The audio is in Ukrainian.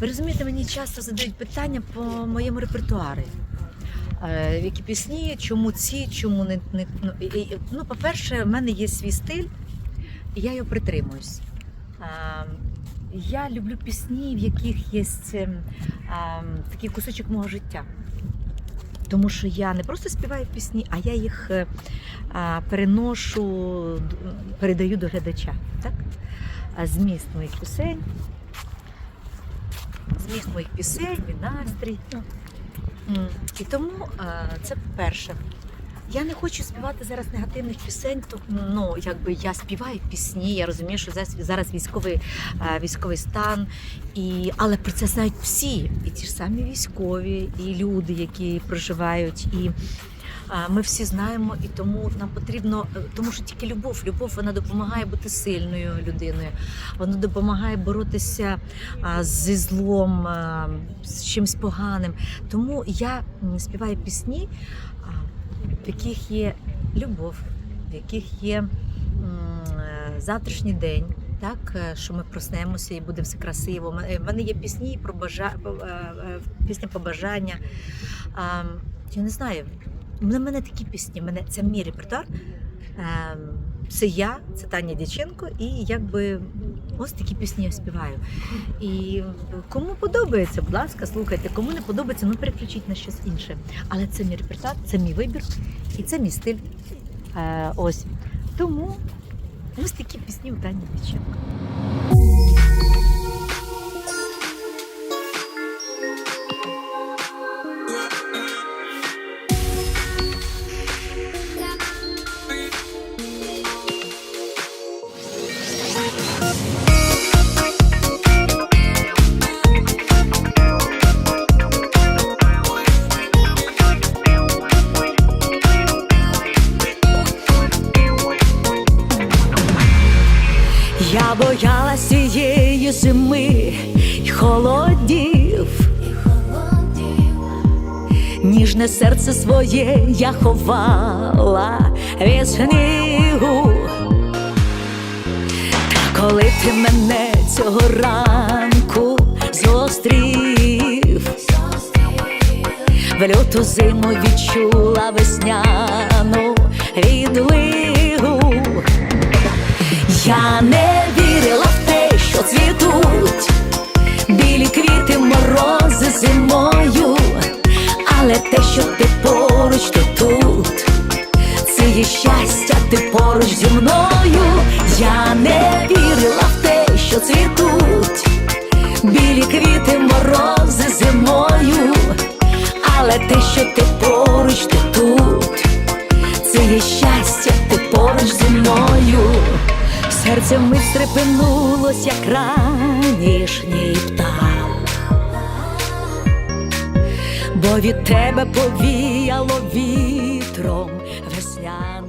Ви розумієте, мені часто задають питання по моєму репертуарі. Е, Які пісні, чому ці, чому не, не ну, ну, по-перше, в мене є свій стиль, і я його притримуюсь. Е, Я люблю пісні, в яких є ем, ем, такий кусочок мого життя. Тому що я не просто співаю пісні, а я їх е, переношу, передаю до глядача. Так? Зміст моїх пісень, зміст моїх пісень, мій настрій. І тому а, це перше. Я не хочу співати зараз негативних пісень, то ну якби я співаю пісні, я розумію, що зараз, зараз військовий, військовий стан, і, але про це знають всі, і ті ж самі військові, і люди, які проживають, і ми всі знаємо, і тому нам потрібно, е, тому що тільки любов, любов вона допомагає бути сильною людиною, вона допомагає боротися зі злом, з чимось поганим. Тому я співаю пісні, в яких є любов, в яких є е, завтрашній день. Так, е, що ми проснемося і буде все красиво. В мене є пісні про бажа... пісня побажання. Я не знаю, на мене такі пісні, мене це мій репертуар. Ем, Це я, це Таня Дяченко, і якби ось такі пісні я співаю. І кому подобається, будь ласка, слухайте. Кому не подобається, ну переключіть на щось інше. Але це мій репертуар, це мій вибір і це мій стиль. Е, ось. Тому ось такі пісні у Тані Дяченко. Я боялась цієї зими й холодів, ніжне серце своє я ховала від снігу. Та коли ти мене цього ранку зустрів, в люту зиму відчула весняну відлигу. Я не зимою, але те, що ти поруч, ти тут, це є щастя, ти поруч зі мною. Я не вірила в те, що цвітуть білі квіти, морози зимою, але те, що ти поруч, ти тут, це є щастя, ти поруч зі мною. Серце вмить стрепенулось, як ранішній птах, бо від тебе повіяло вітром весня.